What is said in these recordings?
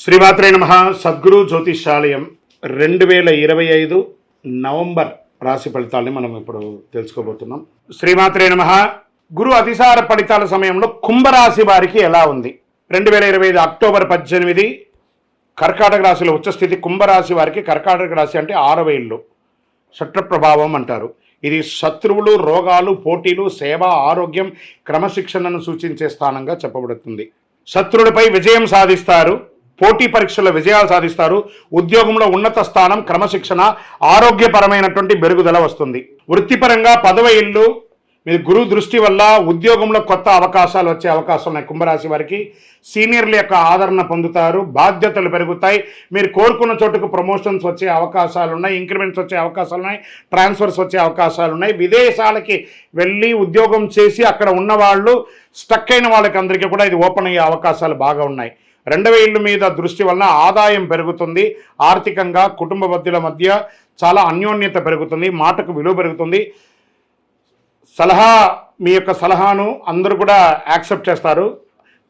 శ్రీమాత్రే నమ. సద్గురు జ్యోతిషాలయం రెండు వేల ఇరవై ఐదు నవంబర్ రాశి ఫలితాలని మనం ఇప్పుడు తెలుసుకోబోతున్నాం. శ్రీమాత్రే నమ. గురు అతిసార ఫలితాల సమయంలో కుంభరాశి వారికి ఎలా ఉంది? రెండు వేల ఇరవై ఐదు అక్టోబర్ పద్దెనిమిది కర్కాటక రాశిలో ఉచ్చస్థితి కుంభరాశి వారికి కర్కాటక రాశి అంటే ఆరవ ఇల్లు. శత్రు ప్రభావం అంటారు. ఇది శత్రువులు రోగాలు పోటీలు సేవ ఆరోగ్యం క్రమశిక్షణను సూచించే స్థానంగా చెప్పబడుతుంది. శత్రువులపై విజయం సాధిస్తారు. పోటీ పరీక్షల్లో విజయాలు సాధిస్తారు. ఉద్యోగంలో ఉన్నత స్థానం క్రమశిక్షణ ఆరోగ్యపరమైనటువంటి మెరుగుదల వస్తుంది. వృత్తిపరంగా పదవ ఇల్లు మీ గురువు దృష్టి వల్ల ఉద్యోగంలో కొత్త అవకాశాలు వచ్చే అవకాశం ఉన్నాయి కుంభరాశి వారికి. సీనియర్ల యొక్క ఆదరణ పొందుతారు. బాధ్యతలు పెరుగుతాయి. మీరు కోరుకున్న చోటుకు ప్రమోషన్స్ వచ్చే అవకాశాలు ఉన్నాయి. ఇంక్రిమెంట్స్ వచ్చే అవకాశాలు ఉన్నాయి. ట్రాన్స్ఫర్స్ వచ్చే అవకాశాలు ఉన్నాయి. విదేశాలకి వెళ్ళి ఉద్యోగం చేసి అక్కడ ఉన్న వాళ్ళు స్టక్ అయిన వాళ్ళకి అందరికీ కూడా ఇది ఓపెన్ అయ్యే అవకాశాలు బాగా ఉన్నాయి. రెండవ ఇల్లు మీద దృష్టి వలన ఆదాయం పెరుగుతుంది. ఆర్థికంగా కుటుంబ సభ్యుల మధ్య చాలా అన్యోన్యత పెరుగుతుంది. మాటకు విలువ పెరుగుతుంది. సలహా మీ యొక్క సలహాను అందరూ కూడా యాక్సెప్ట్ చేస్తారు.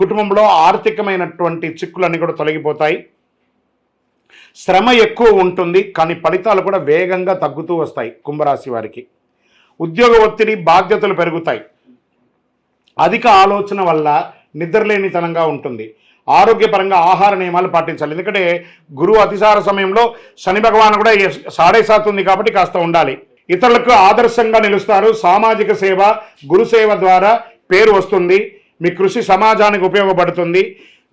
కుటుంబంలో ఆర్థికమైనటువంటి చిక్కులన్నీ కూడా తొలగిపోతాయి. శ్రమ ఎక్కువ ఉంటుంది కానీ ఫలితాలు కూడా వేగంగా తగ్గుతూ వస్తాయి కుంభరాశి వారికి. ఉద్యోగ ఒత్తిడి బాధ్యతలు పెరుగుతాయి. అధిక ఆలోచన వల్ల నిద్రలేనితనంగా ఉంటుంది. ఆరోగ్యపరంగా ఆహార నియమాలు పాటించాలి. ఎందుకంటే గురువు అతిసార సమయంలో శని భగవాన్ కూడా సాడే సాత్ ఉంది కాబట్టి కాస్త ఉండాలి. ఇతరులకు ఆదర్శంగా నిలుస్తారు. సామాజిక సేవ గురు సేవ ద్వారా పేరు వస్తుంది. మీ కృషి సమాజానికి ఉపయోగపడుతుంది.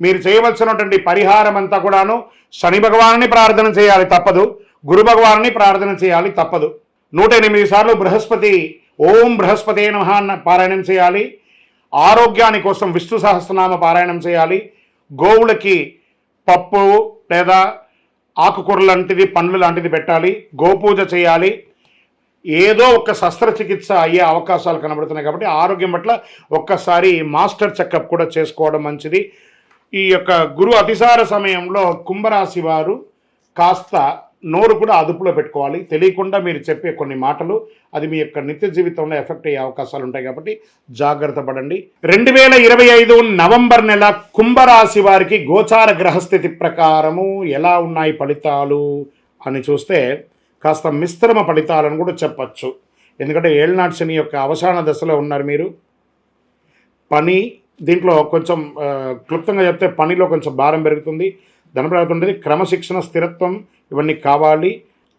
మీరు చేయవలసినటువంటి పరిహారం అంతా కూడాను శని భగవాన్ని ప్రార్థన చేయాలి తప్పదు. గురు భగవాన్ని ప్రార్థన చేయాలి తప్పదు. నూట ఎనిమిది సార్లు బృహస్పతి ఓం బృహస్పతి నమః పారాయణం చేయాలి. ఆరోగ్యాని కోసం విష్ణు సహస్రనామ పారాయణం చేయాలి. గోవులకి పప్పు లేదా ఆకుకూర లాంటిది పండ్లు లాంటిది పెట్టాలి గోపూజ చేయాలి. ఏదో ఒక శస్త్రచికిత్స అయ్యే అవకాశాలు కనబడుతున్నాయి కాబట్టి ఆరోగ్యం పట్ల ఒక్కసారి మాస్టర్ చెకప్ కూడా చేసుకోవడం మంచిది. ఈ యొక్క గురు అతిసార సమయంలో కుంభరాశి వారు కాస్త నోరు కూడా అదుపులో పెట్టుకోవాలి. తెలియకుండా మీరు చెప్పే కొన్ని మాటలు అది మీ యొక్క నిత్య జీవితంలో ఎఫెక్ట్ అయ్యే అవకాశాలు ఉంటాయి కాబట్టి జాగ్రత్త పడండి. రెండు వేల ఇరవై ఐదు నవంబర్ నెల కుంభరాశి వారికి గోచార గ్రహస్థితి ప్రకారము ఎలా ఉన్నాయి ఫలితాలు అని చూస్తే కాస్త మిశ్రమ ఫలితాలను కూడా చెప్పచ్చు. ఎందుకంటే ఏళ్ళనాటి శని యొక్క అవసాన దశలో ఉన్నారు మీరు. పని దీంట్లో కొంచెం క్లుప్తంగా చెప్తే పనిలో కొంచెం భారం పెరుగుతుంది. ధన ఉంటుంది. క్రమశిక్షణ స్థిరత్వం ఇవన్నీ కావాలి.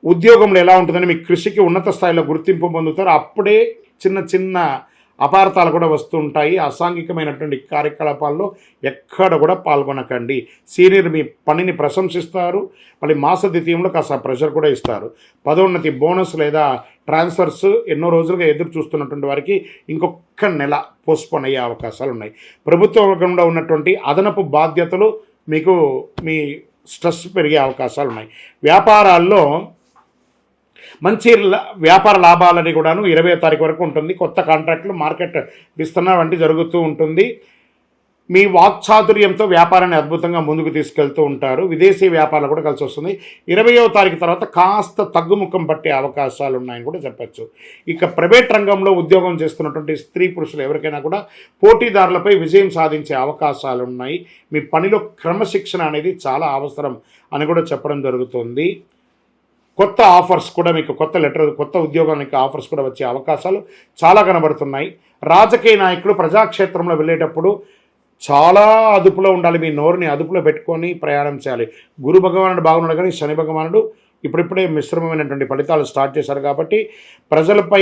ఉద్యోగంలో ఎలా ఉంటుందని మీ కృషికి ఉన్నత స్థాయిలో గుర్తింపు పొందుతారు. అప్పుడే చిన్న చిన్న అపార్థాలు కూడా వస్తూ ఉంటాయి. అసాంఘికమైనటువంటి కార్యకలాపాల్లో ఎక్కడ కూడా పాల్గొనకండి. సీనియర్ మీ పనిని ప్రశంసిస్తారు. మళ్ళీ మాస ద్వితీయంలో కాస్త ప్రెషర్ కూడా ఇస్తారు. పదోన్నతి బోనస్ లేదా ట్రాన్స్ఫర్స్ ఎన్నో రోజులుగా ఎదురు చూస్తున్నటువంటి వారికి ఇంకొక నెల పోస్ట్పోన్ అయ్యే అవకాశాలు ఉన్నాయి ప్రభుత్వ వర్గంలో ఉన్నటువంటి అదనపు బాధ్యతలు మీకు మీ స్ట్రెస్ పెరిగే అవకాశాలు ఉన్నాయి. వ్యాపారాల్లో మంచి వ్యాపార లాభాలని కూడాను ఇరవై తారీఖు వరకు ఉంటుంది. కొత్త కాంట్రాక్టులు మార్కెట్ విస్తరణ వంటి జరుగుతూ ఉంటుంది. మీ వాక్చాతుర్యంతో వ్యాపారాన్ని అద్భుతంగా ముందుకు తీసుకెళ్తూ ఉంటారు. విదేశీ వ్యాపారాలు కూడా కలిసి వస్తుంది. ఇరవయో తారీఖు తర్వాత కాస్త తగ్గుముఖం పట్టే అవకాశాలు ఉన్నాయని కూడా చెప్పచ్చు. ఇక ప్రైవేట్ రంగంలో ఉద్యోగం చేస్తున్నటువంటి స్త్రీ పురుషులు ఎవరికైనా కూడా పోటీదారులపై విజయం సాధించే అవకాశాలు ఉన్నాయి మీ పనిలో క్రమశిక్షణ అనేది చాలా అవసరం అని కూడా చెప్పడం జరుగుతుంది. కొత్త ఆఫర్స్ కూడా మీకు కొత్త లెటర్ కొత్త ఉద్యోగానికి ఆఫర్స్ కూడా వచ్చే అవకాశాలు చాలా కనబడుతున్నాయి. రాజకీయ నాయకులు ప్రజాక్షేత్రంలో వెళ్ళేటప్పుడు చాలా అదుపులో ఉండాలి మీ నోరుని అదుపులో పెట్టుకొని ప్రయాణం చేయాలి. గురు భగవానుడు బాగున్నాడు కానీ శని భగవానుడు ఇప్పుడిప్పుడే మిశ్రమమైనటువంటి ఫలితాలు స్టార్ట్ చేశారు కాబట్టి ప్రజలపై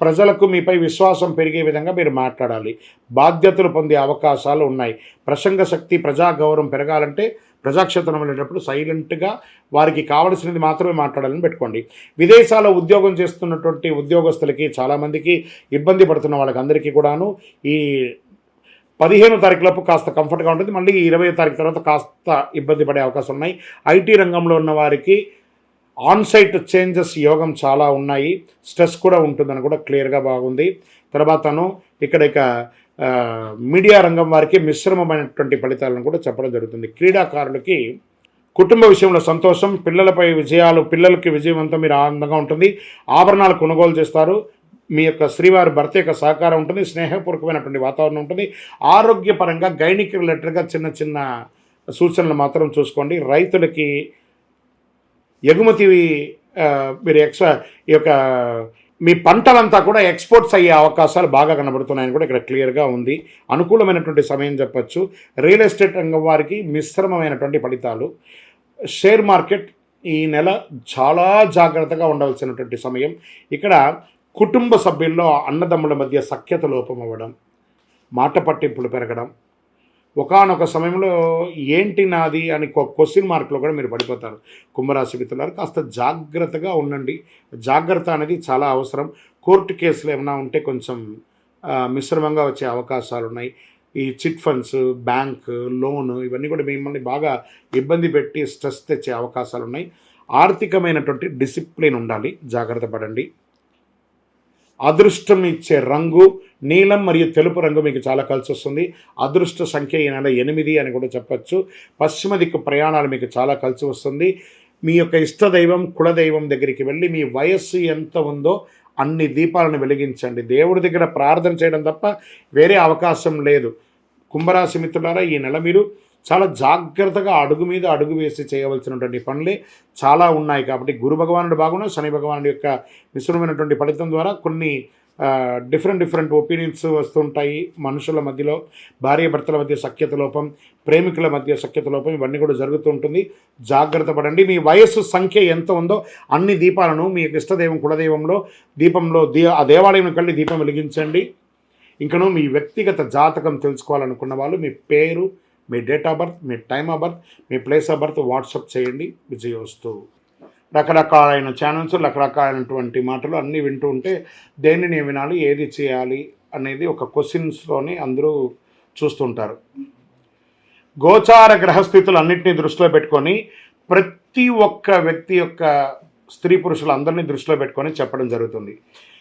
ప్రజలకు మీపై విశ్వాసం పెరిగే విధంగా మీరు మాట్లాడాలి. బాధ్యతలు పొందే అవకాశాలు ఉన్నాయి. ప్రసంగ శక్తి ప్రజా గౌరవం పెరగాలంటే ప్రజాక్షేత్రం వెళ్ళేటప్పుడు సైలెంట్గా వారికి కావలసినది మాత్రమే మాట్లాడాలని పెట్టుకోండి. విదేశాల్లో ఉద్యోగం చేస్తున్నటువంటి ఉద్యోగస్తులకి చాలామందికి ఇబ్బంది పడుతున్న వాళ్ళకి అందరికీ కూడాను ఈ పదిహేను తారీఖులోపు కాస్త కంఫర్ట్గా ఉంటుంది. మళ్ళీ ఇరవై తారీఖు తర్వాత కాస్త ఇబ్బంది పడే అవకాశం ఉన్నాయి. ఐటీ రంగంలో ఉన్న వారికి ఆన్సైట్ చేంజెస్ యోగం చాలా ఉన్నాయి. స్ట్రెస్ కూడా ఉంటుందని కూడా క్లియర్గా బాగుంది. తర్వాతను ఇక్కడ ఇక మీడియా రంగం వారికి మిశ్రమమైనటువంటి ఫలితాలను కూడా చెప్పడం జరుగుతుంది. క్రీడాకారులకి కుటుంబ విషయంలో సంతోషం పిల్లలపై విజయాలు పిల్లలకి విజయవంతం మీరు ఆనందంగా ఉంటుంది. ఆభరణాలు కొనుగోలు చేస్తారు. మీ యొక్క శ్రీవారి భర్త యొక్క సహకారం ఉంటుంది స్నేహపూర్వకమైనటువంటి వాతావరణం ఉంటుంది. ఆరోగ్యపరంగా గైనిక్ రిలేటెడ్గా చిన్న చిన్న సూచనలు మాత్రం చూసుకోండి. రైతులకి ఎగుమతి మీరు ఎక్స్ట్రా ఈ యొక్క మీ పంటలంతా కూడా ఎక్స్పోర్ట్స్ అయ్యే అవకాశాలు బాగా కనబడుతున్నాయని కూడా ఇక్కడ క్లియర్గా ఉంది. అనుకూలమైనటువంటి సమయం చెప్పచ్చు. రియల్ ఎస్టేట్ రంగం వారికి మిశ్రమమైనటువంటి ఫలితాలు. షేర్ మార్కెట్ ఈ నెల చాలా జాగ్రత్తగా ఉండవలసినటువంటి సమయం. ఇక్కడ కుటుంబ సభ్యుల్లో అన్నదమ్ముల మధ్య సఖ్యత లోపం అవ్వడం మాట పట్టింపులు పెరగడం ఒకానొక సమయంలో ఏంటి నాది అని క్వశ్చన్ మార్కులో కూడా మీరు పడిపోతారు. కుంభరాశి మిత్రులారు కాస్త జాగ్రత్తగా ఉండండి. జాగ్రత్త అనేది చాలా అవసరం. కోర్టు కేసులు ఏమైనా ఉంటే కొంచెం మిశ్రమంగా వచ్చే అవకాశాలు ఉన్నాయి ఈ చిట్ ఫండ్స్ బ్యాంక్ లోన్ ఇవన్నీ కూడా మిమ్మల్ని బాగా ఇబ్బంది పెట్టి స్ట్రెస్ తెచ్చే అవకాశాలు ఉన్నాయి ఆర్థికమైనటువంటి డిసిప్లిన్ ఉండాలి. జాగ్రత్త పడండి. అదృష్టం ఇచ్చే రంగు నీలం మరియు తెలుపు రంగు మీకు చాలా కలిసి వస్తుంది అదృష్ట సంఖ్య ఈ నెల ఎనిమిది అని కూడా చెప్పచ్చు. పశ్చిమ దిక్కు ప్రయాణాలు మీకు చాలా కలిసి వస్తుంది మీ యొక్క ఇష్టదైవం కులదైవం దగ్గరికి వెళ్ళి మీ వయస్సు ఎంత ఉందో అన్ని దీపాలను వెలిగించండి. దేవుడి దగ్గర ప్రార్థన చేయడం తప్ప వేరే అవకాశం లేదు. కుంభరాశి మిత్రులారా ఈ నెల మీరు చాలా జాగ్రత్తగా అడుగు మీద అడుగు వేసి చేయవలసినటువంటి పనులే చాలా ఉన్నాయి కాబట్టి గురు భగవానుడు బాగున్నా శని భగవానుడి యొక్క మిశ్రమైనటువంటి ఫలితం ద్వారా కొన్ని డిఫరెంట్ డిఫరెంట్ ఒపీనియన్స్ వస్తుంటాయి. మనుషుల మధ్యలో భార్య భర్తల మధ్య సఖ్యత లోపం ప్రేమికుల మధ్య సఖ్యత లోపం ఇవన్నీ కూడా జరుగుతూ ఉంటుంది. జాగ్రత్త పడండి. మీ వయస్సు సంఖ్య ఎంత ఉందో అన్ని దీపాలను మీ యొక్క ఇష్టదైవం కులదైవంలో దీపంలో దీ ఆ దేవాలయం కళ్ళి దీపం వెలిగించండి. ఇంకను మీ వ్యక్తిగత జాతకం తెలుసుకోవాలనుకున్న వాళ్ళు మీ పేరు మీ డేట్ ఆఫ్ బర్త్ మీ టైమ్ ఆఫ్ బర్త్ మీ ప్లేస్ ఆఫ్ బర్త్ వాట్సప్ చేయండి విజయవస్తు. రకరకాలైన ఛానల్స్ రకరకాలైనటువంటి మాటలు అన్నీ వింటూ ఉంటే దేనిని వినాలి ఏది చేయాలి అనేది ఒక క్వశ్చన్స్లోని అందరూ చూస్తుంటారు. గోచార గ్రహస్థితులు అన్నింటినీ దృష్టిలో పెట్టుకొని ప్రతి ఒక్క వ్యక్తి యొక్క స్త్రీ పురుషులు అందరినీ దృష్టిలో పెట్టుకొని చెప్పడం జరుగుతుంది.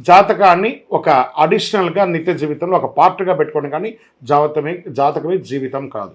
జాతకాన్ని ఒక అడిషనల్గా నిత్య జీవితంలో ఒక పార్ట్గా పెట్టుకోండి. కానీ జాతకమే జాతకమే జీవితం కాదు.